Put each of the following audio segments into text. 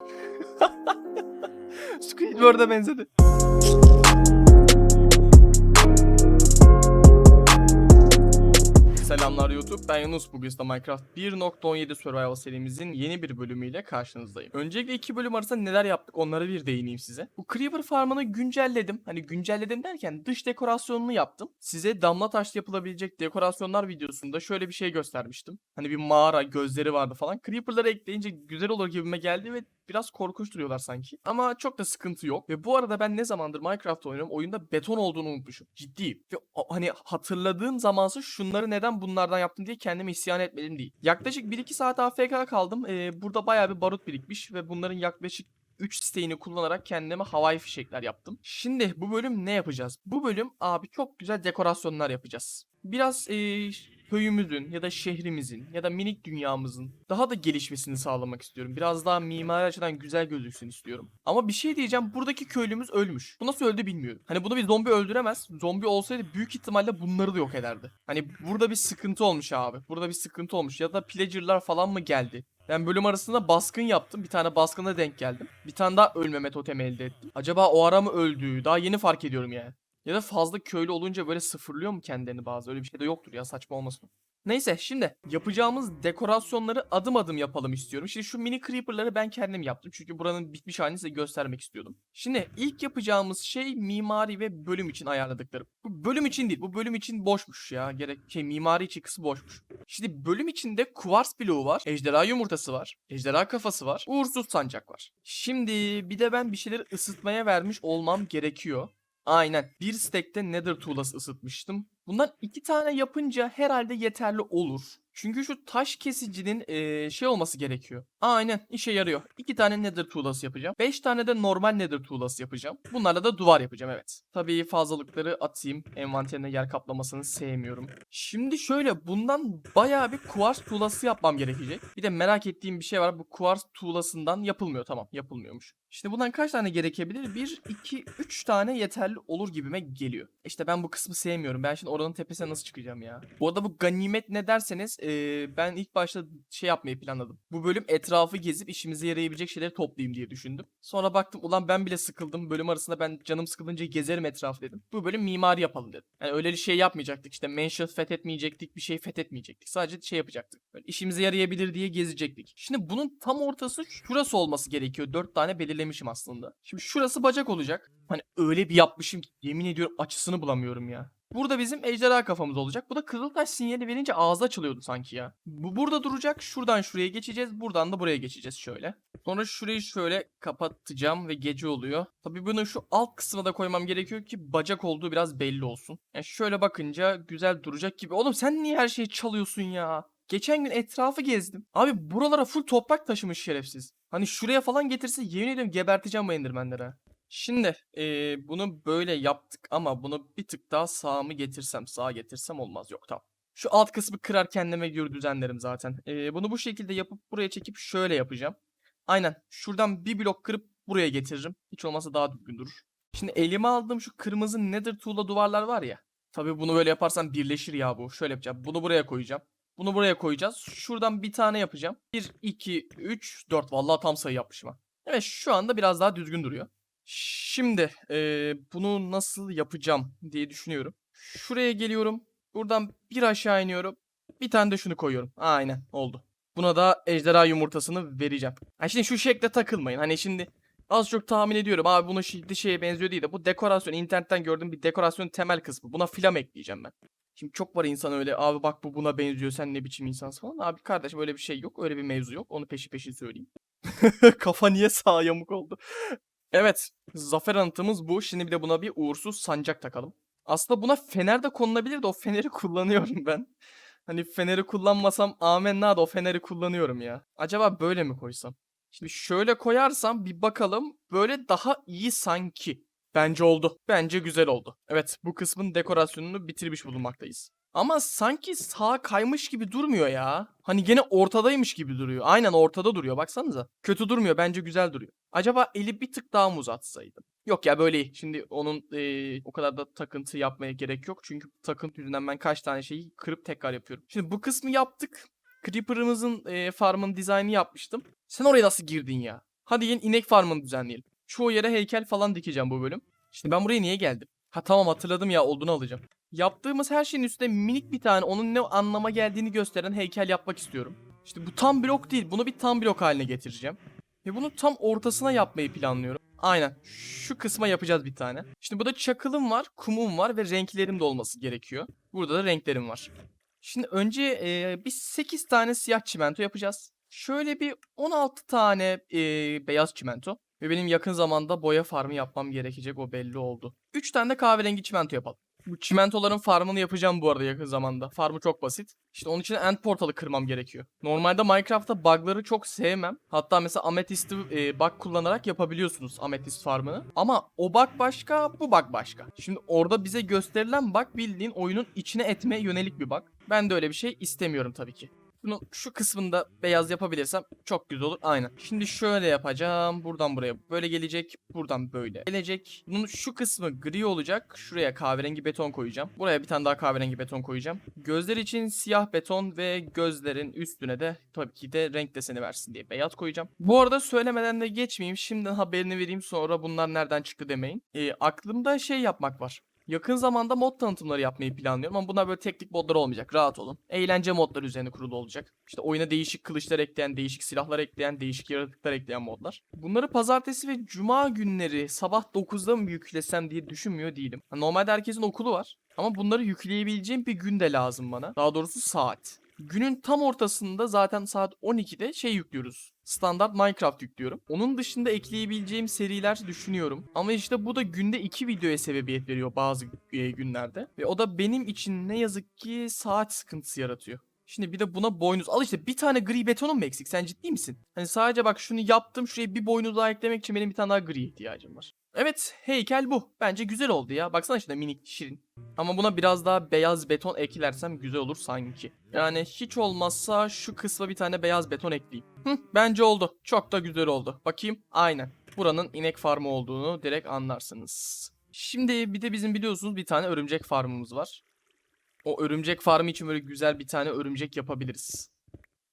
Squidward'a benzedi. Selamlar YouTube. Ben Yunus. Bugün size Minecraft 1.17 Survival serimizin yeni bir bölümüyle karşınızdayım. Öncelikle iki bölüm arasında neler yaptık onlara bir değineyim size. Bu Creeper farmını güncelledim. Hani güncelledim derken dış dekorasyonunu yaptım. Size damla taşla yapılabilecek dekorasyonlar videosunda şöyle bir şey göstermiştim. Hani bir mağara, gözleri vardı falan. Creeper'ları ekleyince güzel olur gibime geldi ve biraz korkunç duruyorlar sanki. Ama çok da sıkıntı yok. Ve bu arada ben ne zamandır Minecraft oynuyorum oyunda beton olduğunu unutmuşum. Ciddiyim. Ve hani hatırladığım zamansa şunları neden bunlardan yaptım diye kendime isyan etmedim değil. Yaklaşık 1-2 saat AFK kaldım. Ee, burada bayağı bir barut birikmiş ve bunların yaklaşık 3 isteğini kullanarak kendime havai fişekler yaptım. Şimdi bu bölüm ne yapacağız? Bu bölüm abi çok güzel dekorasyonlar yapacağız. Biraz ee, köyümüzün ya da şehrimizin ya da minik dünyamızın daha da gelişmesini sağlamak istiyorum. Biraz daha mimari açıdan güzel gözüksün istiyorum. Ama bir şey diyeceğim buradaki köylümüz ölmüş. Bu nasıl öldü bilmiyorum. Hani bunu bir zombi öldüremez. Zombi olsaydı büyük ihtimalle bunları da yok ederdi. Hani burada bir sıkıntı olmuş abi. Burada bir sıkıntı olmuş. Ya da pillager'lar falan mı geldi? Ben bölüm arasında baskın yaptım. Bir tane baskına denk geldim. Bir tane daha ölmeme totemi elde ettim. Acaba o ara mı öldü? Daha yeni fark ediyorum yani. Ya da fazla köylü olunca böyle sıfırlıyor mu kendilerini bazı? Öyle bir şey de yoktur ya saçma olmasın. Neyse şimdi yapacağımız dekorasyonları adım adım yapalım istiyorum. Şimdi şu mini creeper'ları ben kendim yaptım. Çünkü buranın bitmiş halini size göstermek istiyordum. Şimdi ilk yapacağımız şey mimari ve bölüm için ayarladıklarım. Bu bölüm için değil. Bu bölüm için boşmuş ya. Gerek şey mimari için kısmı boşmuş. Şimdi bölüm içinde kuvars bloğu var. Ejderha yumurtası var. Ejderha kafası var. Uğursuz sancak var. Şimdi bir de ben bir şeyleri ısıtmaya vermiş olmam gerekiyor. Aynen. Bir stack'te nether tuğlası ısıtmıştım. Bundan iki tane yapınca herhalde yeterli olur. Çünkü şu taş kesicinin eee, şey olması gerekiyor. Aynen işe yarıyor. İki tane nether tuğlası yapacağım. Beş tane de normal nether tuğlası yapacağım. Bunlarla da duvar yapacağım evet. Tabii fazlalıkları atayım. Envanterine yer kaplamasını sevmiyorum. Şimdi şöyle bundan bayağı bir kuvars tuğlası yapmam gerekecek. Bir de merak ettiğim bir şey var. Bu kuvars tuğlasından yapılmıyor. Tamam yapılmıyormuş. Şimdi bundan kaç tane gerekebilir? 1, 2, 3 tane yeterli olur gibime geliyor. İşte ben bu kısmı sevmiyorum. Ben şimdi oranın tepesine nasıl çıkacağım ya? Bu arada bu ganimet ne derseniz eee, ben ilk başta şey yapmayı planladım. Bu bölüm etrafı gezip işimize yarayabilecek şeyleri toplayayım diye düşündüm. Sonra baktım ulan ben bile sıkıldım. Bölüm arasında ben canım sıkılınca gezerim etrafı dedim. Bu bölüm mimari yapalım dedim. Yani öyle bir şey yapmayacaktık. İşte mansion fethetmeyecektik. Bir şey fethetmeyecektik. Sadece şey yapacaktık. Böyle işimize yarayabilir diye gezecektik. Şimdi bunun tam ortası şurası olması gerekiyor. Dört tane belirlemişim aslında. Şimdi şurası bacak olacak. Hani öyle bir yapmışım ki yemin ediyorum açısını bulamıyorum ya. Burada bizim ejderha kafamız olacak. Bu da kızıltaş sinyali verince ağzı açılıyordu sanki ya. Bu burada duracak. Şuradan şuraya geçeceğiz. Buradan da buraya geçeceğiz şöyle. Sonra şurayı şöyle kapatacağım ve gece oluyor. Tabii bunu şu alt kısmına da koymam gerekiyor ki bacak olduğu biraz belli olsun. Yani şöyle bakınca güzel duracak gibi. Oğlum sen niye her şeyi çalıyorsun ya? Geçen gün etrafı gezdim. Abi buralara full toprak taşımış şerefsiz. Hani şuraya falan getirse yemin ediyorum geberteceğim bu endirmenleri. ha. Şimdi eee, bunu böyle yaptık ama bunu bir tık daha sağa mı getirsem sağa getirsem olmaz yok tamam. Şu alt kısmı kırar kendime göre düzenlerim zaten. Eee, bunu bu şekilde yapıp buraya çekip şöyle yapacağım. Aynen şuradan bir blok kırıp buraya getiririm. Hiç olmazsa daha düzgün durur. Şimdi elime aldığım şu kırmızı nether tuğla duvarlar var ya. Tabii bunu böyle yaparsam birleşir ya bu. Şöyle yapacağım. Bunu buraya koyacağım. Bunu buraya koyacağız. Şuradan bir tane yapacağım. 1, 2, 3, 4. Vallahi tam sayı yapmışım. Evet şu anda biraz daha düzgün duruyor. Şimdi eee, bunu nasıl yapacağım diye düşünüyorum. Şuraya geliyorum. Buradan bir aşağı iniyorum. Bir tane de şunu koyuyorum. Aynen oldu. Buna da ejderha yumurtasını vereceğim. Ha şimdi şu şekle takılmayın. Hani şimdi az çok tahmin ediyorum. Abi bunun şimdi şeye benziyor değil de bu dekorasyon internetten gördüğüm bir dekorasyon temel kısmı. Buna filam ekleyeceğim ben. Şimdi çok var insan öyle abi bak bu buna benziyor sen ne biçim insansın falan. Abi kardeşim öyle bir şey yok. Öyle bir mevzu yok. Onu peşi peşin söyleyeyim. Kafa niye sağ yamuk oldu? Evet. Zafer anıtımız bu. Şimdi bir de buna bir uğursuz sancak takalım. Aslında buna fener de konulabilir de o feneri kullanıyorum ben. Hani feneri kullanmasam amenna da o feneri kullanıyorum ya. Acaba böyle mi koysam? Şimdi şöyle koyarsam bir bakalım. Böyle daha iyi sanki. Bence oldu. Bence güzel oldu. Evet bu kısmın dekorasyonunu bitirmiş bulunmaktayız. Ama sanki sağa kaymış gibi durmuyor ya. Hani gene ortadaymış gibi duruyor. Aynen ortada duruyor baksanıza. Kötü durmuyor bence güzel duruyor. Acaba eli bir tık daha mı uzatsaydım? Yok ya böyle. Şimdi onun eee, o kadar da takıntı yapmaya gerek yok. Çünkü takıntı yüzünden ben kaç tane şeyi kırıp tekrar yapıyorum. Şimdi bu kısmı yaptık. Creeper'ımızın eee farmın dizaynı yapmıştım. Sen oraya nasıl girdin ya? Hadi gelin inek farmını düzenleyelim. Çoğu yere heykel falan dikeceğim bu bölüm. Şimdi ben buraya niye geldim? Ha tamam hatırladım ya olduğunu alacağım. Yaptığımız her şeyin üstüne minik bir tane onun ne anlama geldiğini gösteren heykel yapmak istiyorum. İşte bu tam blok değil. Bunu bir tam blok haline getireceğim. Ve bunu tam ortasına yapmayı planlıyorum. Aynen. Şu kısma yapacağız bir tane. Şimdi burada çakılım var, kumum var ve renklerim de olması gerekiyor. Burada da renklerim var. Şimdi önce eee, bir 8 tane siyah çimento yapacağız. Şöyle bir 16 tane eee, beyaz çimento. Ve benim yakın zamanda boya farmı yapmam gerekecek o belli oldu. 3 tane de kahverengi çimento yapalım. Bu çimentoların farmını yapacağım bu arada yakın zamanda. Farmı çok basit. İşte onun için end portalı kırmam gerekiyor. Normalde Minecraft'ta bug'ları çok sevmem. Hatta mesela Amethyst'i e, bug kullanarak yapabiliyorsunuz Amethyst farmını. Ama o bug başka, bu bug başka. Şimdi orada bize gösterilen bug bildiğin oyunun içine etmeye yönelik bir bug. Ben de öyle bir şey istemiyorum tabii ki. Bunu şu kısmında beyaz yapabilirsem çok güzel olur. Aynen. Şimdi şöyle yapacağım. Buradan buraya böyle gelecek. Buradan böyle gelecek. Bunun şu kısmı gri olacak. Şuraya kahverengi beton koyacağım. Buraya bir tane daha kahverengi beton koyacağım. Gözler için siyah beton ve gözlerin üstüne de tabii ki de renk deseni versin diye beyaz koyacağım. Bu arada söylemeden de geçmeyeyim. Şimdiden haberini vereyim sonra bunlar nereden çıktı demeyin. Ee, aklımda şey yapmak var. Yakın zamanda mod tanıtımları yapmayı planlıyorum ama bunlar böyle teknik modlar olmayacak. Rahat olun. Eğlence modları üzerine kurulu olacak. İşte oyuna değişik kılıçlar ekleyen, değişik silahlar ekleyen, değişik yaratıklar ekleyen modlar. Bunları pazartesi ve cuma günleri sabah 9'da mı yüklesem diye düşünmüyor değilim. Normalde herkesin okulu var. Ama bunları yükleyebileceğim bir gün de lazım bana. Daha doğrusu saat. Günün tam ortasında zaten saat 12'de şey yüklüyoruz. Standart Minecraft yüklüyorum. Onun dışında ekleyebileceğim seriler düşünüyorum. Ama işte bu da günde 2 videoya sebebiyet veriyor bazı e, günlerde. Ve o da benim için ne yazık ki saat sıkıntısı yaratıyor. Şimdi bir de buna boynuz. Al işte bir tane gri betonum mu eksik? Sen ciddi misin? Hani sadece bak şunu yaptım. Şuraya bir boynuz daha eklemek için benim bir tane daha gri ihtiyacım var. Evet heykel bu. Bence güzel oldu ya. Baksana işte minik şirin. Ama buna biraz daha beyaz beton eklersem güzel olur sanki. Yani hiç olmazsa şu kısma bir tane beyaz beton ekleyeyim. Hı, bence oldu. Çok da güzel oldu. Bakayım. Aynen. Buranın inek farmı olduğunu direkt anlarsınız. Şimdi bir de bizim biliyorsunuz bir tane örümcek farmımız var. O örümcek farmı için böyle güzel bir tane örümcek yapabiliriz.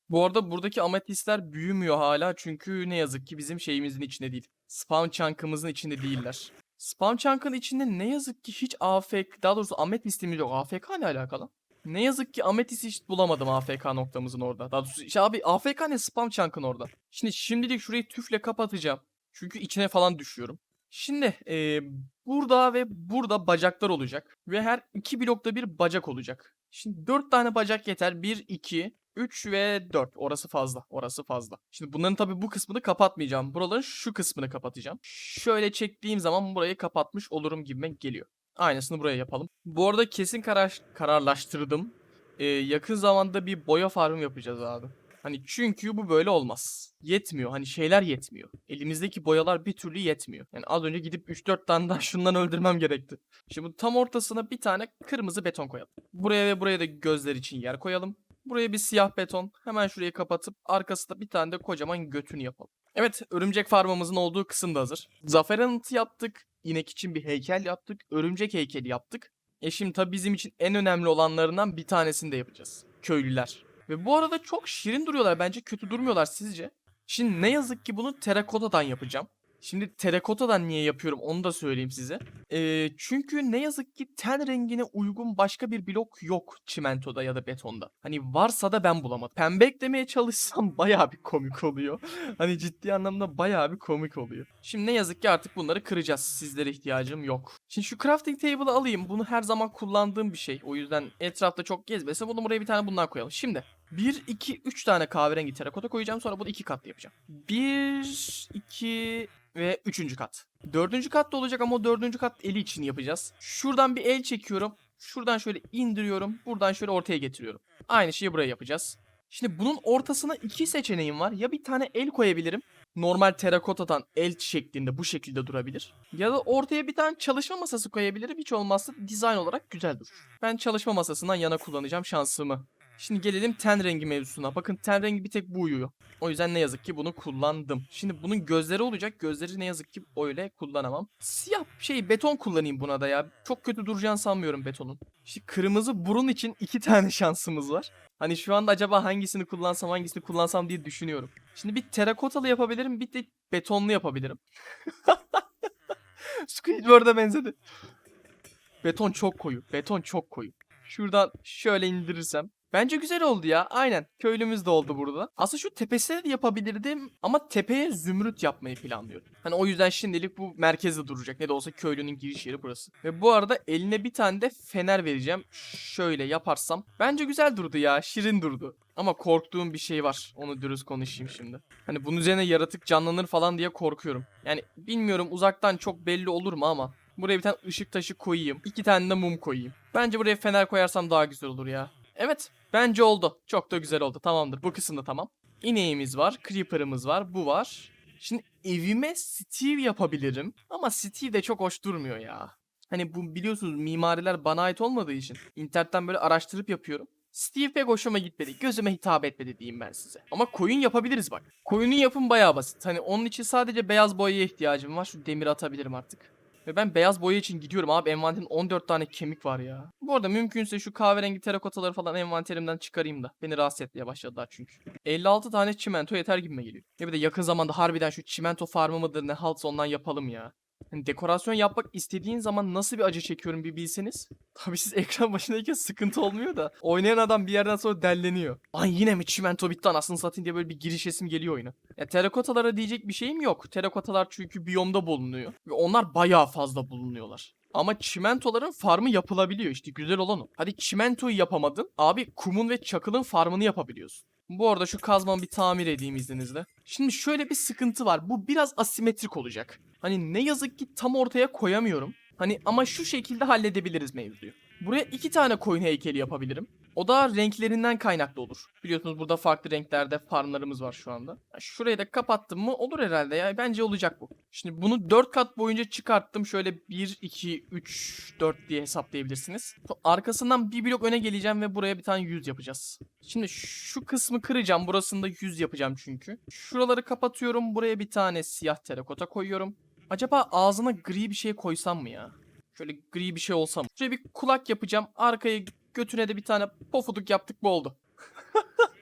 Bu arada buradaki ametistler büyümüyor hala çünkü ne yazık ki bizim şeyimizin içinde değil. Spawn chunk'ımızın içinde değiller. Spawn chunk'ın içinde ne yazık ki hiç AFK, daha doğrusu ametistimiz yok. AFK ne alakalı? Ne yazık ki ametist hiç bulamadım AFK noktamızın orada. Daha doğrusu işte abi AFK ne spawn chunk'ın orada. Şimdi şimdilik şurayı tüfle kapatacağım. Çünkü içine falan düşüyorum. Şimdi eee, burada ve burada bacaklar olacak. Ve her iki blokta bir bacak olacak. Şimdi dört tane bacak yeter. 1, 2, 3 ve 4. Orası fazla. Orası fazla. Şimdi bunların tabii bu kısmını kapatmayacağım. Buraların şu kısmını kapatacağım. Şöyle çektiğim zaman burayı kapatmış olurum gibime geliyor. Aynısını buraya yapalım. Bu arada kesin karar kararlaştırdım. Ee, yakın zamanda bir boya farmı yapacağız abi. Hani çünkü bu böyle olmaz. Yetmiyor. Hani şeyler yetmiyor. Elimizdeki boyalar bir türlü yetmiyor. Yani az önce gidip 3-4 tane daha şundan öldürmem gerekti. Şimdi tam ortasına bir tane kırmızı beton koyalım. Buraya ve buraya da gözler için yer koyalım. Buraya bir siyah beton. Hemen şurayı kapatıp arkasında bir tane de kocaman götünü yapalım. Evet örümcek farmamızın olduğu kısım da hazır. Zafer anıtı yaptık. İnek için bir heykel yaptık. Örümcek heykeli yaptık. E şimdi tabii bizim için en önemli olanlarından bir tanesini de yapacağız. Köylüler. Ve bu arada çok şirin duruyorlar. Bence kötü durmuyorlar sizce. Şimdi ne yazık ki bunu terakotadan yapacağım. Şimdi terakotadan niye yapıyorum onu da söyleyeyim size. Ee, çünkü ne yazık ki ten rengine uygun başka bir blok yok çimentoda ya da betonda. Hani varsa da ben bulamadım. Pembe eklemeye çalışsam bayağı bir komik oluyor. hani ciddi anlamda bayağı bir komik oluyor. Şimdi ne yazık ki artık bunları kıracağız. Sizlere ihtiyacım yok. Şimdi şu crafting table'ı alayım. Bunu her zaman kullandığım bir şey. O yüzden etrafta çok gezmesin. Bunu buraya bir tane bundan koyalım. Şimdi 1, 2, 3 tane kahverengi terakota koyacağım. Sonra bunu iki katlı yapacağım. 1, 2 ve üçüncü kat. Dördüncü kat da olacak ama o dördüncü kat eli için yapacağız. Şuradan bir el çekiyorum. Şuradan şöyle indiriyorum. Buradan şöyle ortaya getiriyorum. Aynı şeyi buraya yapacağız. Şimdi bunun ortasına iki seçeneğim var. Ya bir tane el koyabilirim. Normal terakotadan el şeklinde bu şekilde durabilir. Ya da ortaya bir tane çalışma masası koyabilirim. Hiç olmazsa dizayn olarak güzel durur. Ben çalışma masasından yana kullanacağım şansımı. Şimdi gelelim ten rengi mevzusuna. Bakın ten rengi bir tek bu uyuyor. O yüzden ne yazık ki bunu kullandım. Şimdi bunun gözleri olacak. Gözleri ne yazık ki öyle kullanamam. Siyah şey beton kullanayım buna da ya. Çok kötü duracağını sanmıyorum betonun. Şimdi kırmızı burun için iki tane şansımız var. Hani şu anda acaba hangisini kullansam hangisini kullansam diye düşünüyorum. Şimdi bir terakotalı yapabilirim bir de betonlu yapabilirim. Squidward'a benzedi. Beton çok koyu. Beton çok koyu. Şuradan şöyle indirirsem. Bence güzel oldu ya. Aynen. Köylümüz de oldu burada. Aslında şu tepesine de yapabilirdim ama tepeye zümrüt yapmayı planlıyorum. Hani o yüzden şimdilik bu merkezde duracak. Ne de olsa köylünün giriş yeri burası. Ve bu arada eline bir tane de fener vereceğim. Şöyle yaparsam. Bence güzel durdu ya. Şirin durdu. Ama korktuğum bir şey var. Onu dürüst konuşayım şimdi. Hani bunun üzerine yaratık canlanır falan diye korkuyorum. Yani bilmiyorum uzaktan çok belli olur mu ama Buraya bir tane ışık taşı koyayım. iki tane de mum koyayım. Bence buraya fener koyarsam daha güzel olur ya. Evet. Bence oldu. Çok da güzel oldu. Tamamdır. Bu kısım da tamam. İneğimiz var. Creeper'ımız var. Bu var. Şimdi evime Steve yapabilirim. Ama Steve de çok hoş durmuyor ya. Hani bu biliyorsunuz mimariler bana ait olmadığı için internetten böyle araştırıp yapıyorum. Steve pek hoşuma gitmedi. Gözüme hitap etmedi diyeyim ben size. Ama koyun yapabiliriz bak. Koyunun yapım bayağı basit. Hani onun için sadece beyaz boyaya ihtiyacım var. Şu demiri atabilirim artık. Ve ben beyaz boya için gidiyorum abi envanterin 14 tane kemik var ya. Bu arada mümkünse şu kahverengi terakotaları falan envanterimden çıkarayım da. Beni rahatsız etmeye başladılar çünkü. 56 tane çimento yeter gibime geliyor. Ya bir de yakın zamanda harbiden şu çimento farmı mıdır ne haltsa ondan yapalım ya. Hani dekorasyon yapmak istediğin zaman nasıl bir acı çekiyorum bir bilseniz. Tabii siz ekran başındayken sıkıntı olmuyor da. Oynayan adam bir yerden sonra delleniyor. Ay yine mi çimento bitti anasını satayım diye böyle bir girişesim geliyor oyuna. Ya terakotalara diyecek bir şeyim yok. Terakotalar çünkü biyomda bulunuyor. Ve onlar bayağı fazla bulunuyorlar. Ama çimentoların farmı yapılabiliyor işte güzel olan o. Hadi çimentoyu yapamadın. Abi kumun ve çakılın farmını yapabiliyorsun. Bu arada şu kazmamı bir tamir edeyim izninizle. Şimdi şöyle bir sıkıntı var. Bu biraz asimetrik olacak. Hani ne yazık ki tam ortaya koyamıyorum. Hani ama şu şekilde halledebiliriz mevzuyu. Buraya iki tane koyun heykeli yapabilirim. O da renklerinden kaynaklı olur. Biliyorsunuz burada farklı renklerde farmlarımız var şu anda. Şurayı da kapattım mı olur herhalde ya. Bence olacak bu. Şimdi bunu 4 kat boyunca çıkarttım. Şöyle 1, 2, 3, 4 diye hesaplayabilirsiniz. Arkasından bir blok öne geleceğim ve buraya bir tane yüz yapacağız. Şimdi şu kısmı kıracağım. Burasında yüz yapacağım çünkü. Şuraları kapatıyorum. Buraya bir tane siyah terakota koyuyorum. Acaba ağzına gri bir şey koysam mı ya? Şöyle gri bir şey olsa mı? Şöyle bir kulak yapacağım. Arkaya götüne de bir tane pofuduk yaptık bu oldu.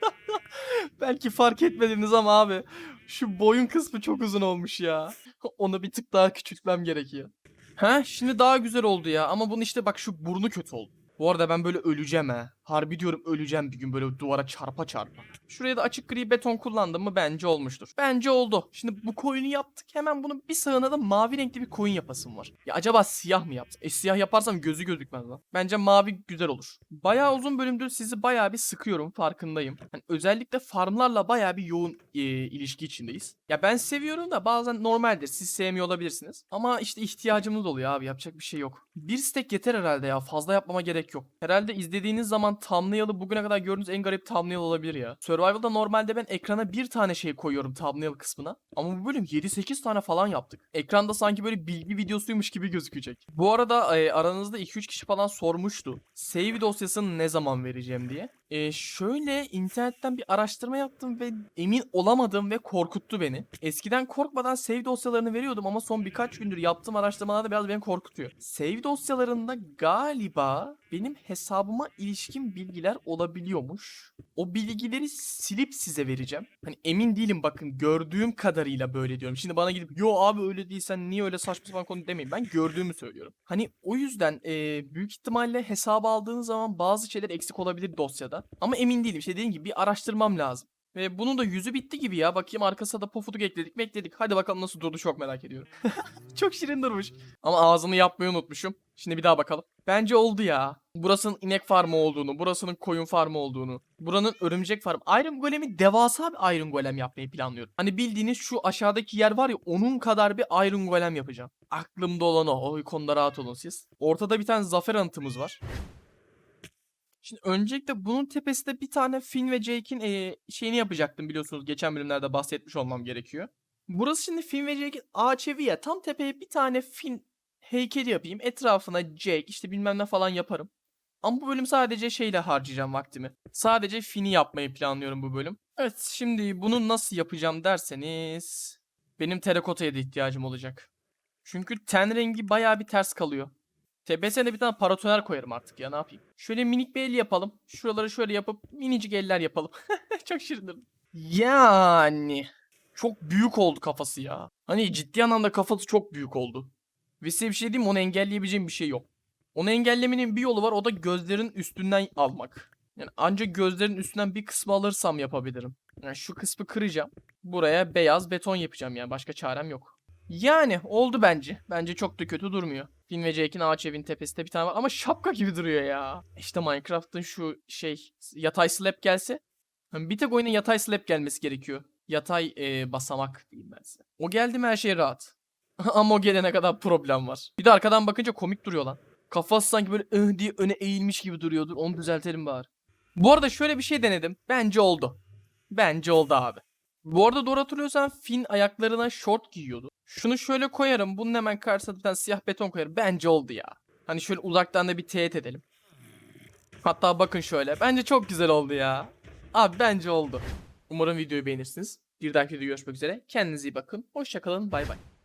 Belki fark etmediniz ama abi şu boyun kısmı çok uzun olmuş ya. Onu bir tık daha küçültmem gerekiyor. Ha şimdi daha güzel oldu ya ama bunun işte bak şu burnu kötü oldu. Bu arada ben böyle öleceğim ha. Harbi diyorum öleceğim bir gün böyle duvara çarpa çarpa. Şuraya da açık gri beton kullandım mı bence olmuştur. Bence oldu. Şimdi bu koyunu yaptık. Hemen bunun bir sağına da mavi renkli bir koyun yapasım var. Ya acaba siyah mı yapsam? E siyah yaparsam gözü gözükmez lan. Bence mavi güzel olur. Bayağı uzun bölümdür sizi bayağı bir sıkıyorum farkındayım. Hani özellikle farmlarla bayağı bir yoğun e, ilişki içindeyiz. Ya ben seviyorum da bazen normaldir. Siz sevmiyor olabilirsiniz. Ama işte ihtiyacımız oluyor abi. Yapacak bir şey yok. Bir stack yeter herhalde ya. Fazla yapmama gerek yok. Herhalde izlediğiniz zaman thumbnail'ı bugüne kadar gördüğünüz en garip thumbnail olabilir ya. Survival'da normalde ben ekrana bir tane şey koyuyorum thumbnail kısmına. Ama bu bölüm 7-8 tane falan yaptık. Ekranda sanki böyle bilgi videosuymuş gibi gözükecek. Bu arada e, aranızda 2-3 kişi falan sormuştu. Save dosyasını ne zaman vereceğim diye. E, şöyle internetten bir araştırma yaptım ve emin olamadım ve korkuttu beni. Eskiden korkmadan save dosyalarını veriyordum ama son birkaç gündür yaptığım araştırmalarda biraz beni korkutuyor. Save dosyalarında galiba benim hesabıma ilişkin bilgiler olabiliyormuş. O bilgileri silip size vereceğim. Hani emin değilim bakın gördüğüm kadarıyla böyle diyorum. Şimdi bana gidip yo abi öyle değilsen niye öyle saçma sapan konu demeyin. Ben gördüğümü söylüyorum. Hani o yüzden e, büyük ihtimalle hesabı aldığınız zaman bazı şeyler eksik olabilir dosyada. Ama emin değilim. İşte dediğim gibi bir araştırmam lazım. Ve bunun da yüzü bitti gibi ya. Bakayım arkasına da pofuduk ekledik mi ekledik. Hadi bakalım nasıl durdu çok merak ediyorum. çok şirin durmuş. Ama ağzını yapmayı unutmuşum. Şimdi bir daha bakalım. Bence oldu ya. Burasının inek farmı olduğunu, burasının koyun farmı olduğunu, buranın örümcek farmı. Iron Golem'i devasa bir Iron Golem yapmayı planlıyorum. Hani bildiğiniz şu aşağıdaki yer var ya onun kadar bir Iron Golem yapacağım. Aklımda olan o. O konuda rahat olun siz. Ortada bir tane zafer anıtımız var. Şimdi öncelikle bunun tepesinde bir tane Finn ve Jake'in eee, şeyini yapacaktım biliyorsunuz. Geçen bölümlerde bahsetmiş olmam gerekiyor. Burası şimdi Finn ve Jake'in ağaç evi ya. Tam tepeye bir tane Finn heykeli yapayım. Etrafına Jake işte bilmem ne falan yaparım. Ama bu bölüm sadece şeyle harcayacağım vaktimi. Sadece fini yapmayı planlıyorum bu bölüm. Evet şimdi bunu nasıl yapacağım derseniz... Benim terakotaya da ihtiyacım olacak. Çünkü ten rengi bayağı bir ters kalıyor. Tepesine bir tane paratoner koyarım artık ya ne yapayım. Şöyle minik bir el yapalım. Şuraları şöyle yapıp minicik eller yapalım. Çok şirin durdu. Yani... Çok büyük oldu kafası ya. Hani ciddi anlamda kafası çok büyük oldu. Ve size bir şey diyeyim mi? Onu engelleyebileceğim bir şey yok. Onu engellemenin bir yolu var o da gözlerin üstünden almak. Yani ancak gözlerin üstünden bir kısmı alırsam yapabilirim. Yani şu kısmı kıracağım. Buraya beyaz beton yapacağım yani başka çarem yok. Yani oldu bence. Bence çok da kötü durmuyor. Finn ve Jake'in ağaç evin tepesinde bir tane var ama şapka gibi duruyor ya. İşte Minecraft'ın şu şey yatay slab gelse. Yani bir tek oyuna yatay slab gelmesi gerekiyor. Yatay e, basamak diyeyim ben size. O geldi mi her şey rahat. ama o gelene kadar problem var. Bir de arkadan bakınca komik duruyor lan. Kafası sanki böyle ıh diye öne eğilmiş gibi duruyordur. Onu düzeltelim bari. Bu arada şöyle bir şey denedim. Bence oldu. Bence oldu abi. Bu arada doğru hatırlıyorsan Finn ayaklarına short giyiyordu. Şunu şöyle koyarım. Bunun hemen karşısına tane siyah beton koyarım. Bence oldu ya. Hani şöyle uzaktan da bir teğet edelim. Hatta bakın şöyle. Bence çok güzel oldu ya. Abi bence oldu. Umarım videoyu beğenirsiniz. Bir dahaki videoda görüşmek üzere. Kendinize iyi bakın. Hoşçakalın. Bay bay.